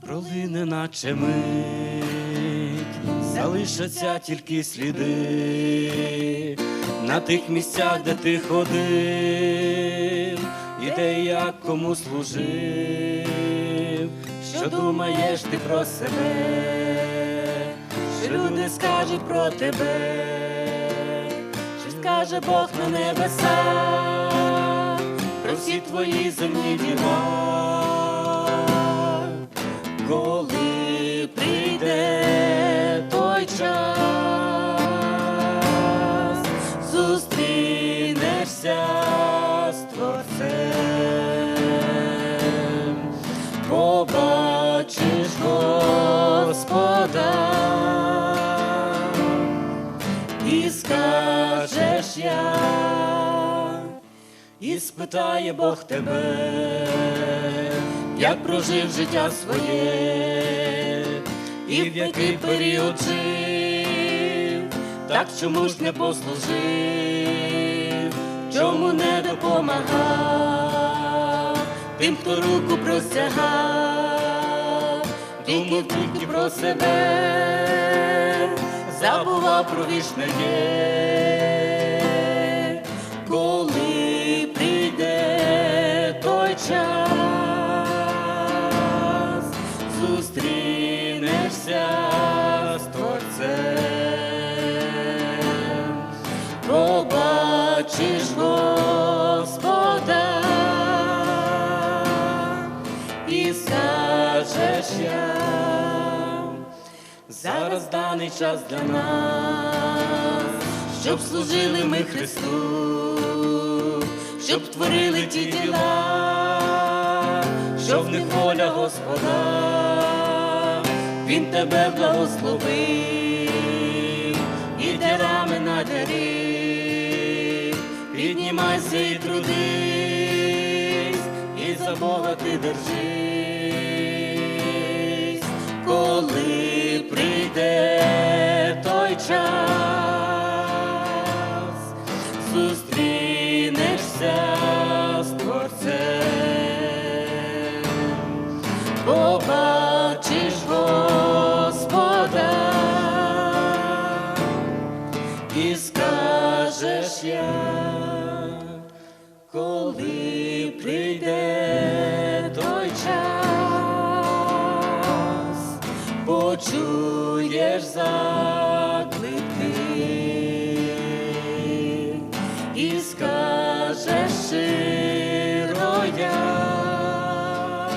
Пролине наче мить, залишаться тільки сліди. На тих місцях, де ти ходив, і де як кому служив, що думаєш ти про себе, що люди скажуть про тебе, що скаже Бог на небесах, про всі твої земні діла коли прийде той час, зустрінешся з Творцем, побачиш Господа і скажеш я, і спитає Бог тебе, як прожив життя своє, і в який період жив, так чому ж не послужив, чому не допомагав, тим, хто руку простягав, думав тільки про себе, забував про вічне є, коли побачиш Господа і скажеш. Зараз даний час для нас, щоб служили ми Христу, щоб творили ті діла, що в них воля Господа, Він тебе благословив і ділами надарив, піднімайся і трудись, і за Бога ти держись, коли прийде той час, зустрінешся з Творцем, побачиш Господа і скажеш я, коли прийде той час, почуєш заклик і скажеш широ я,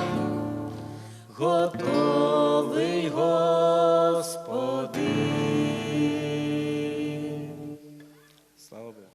готовий Господи.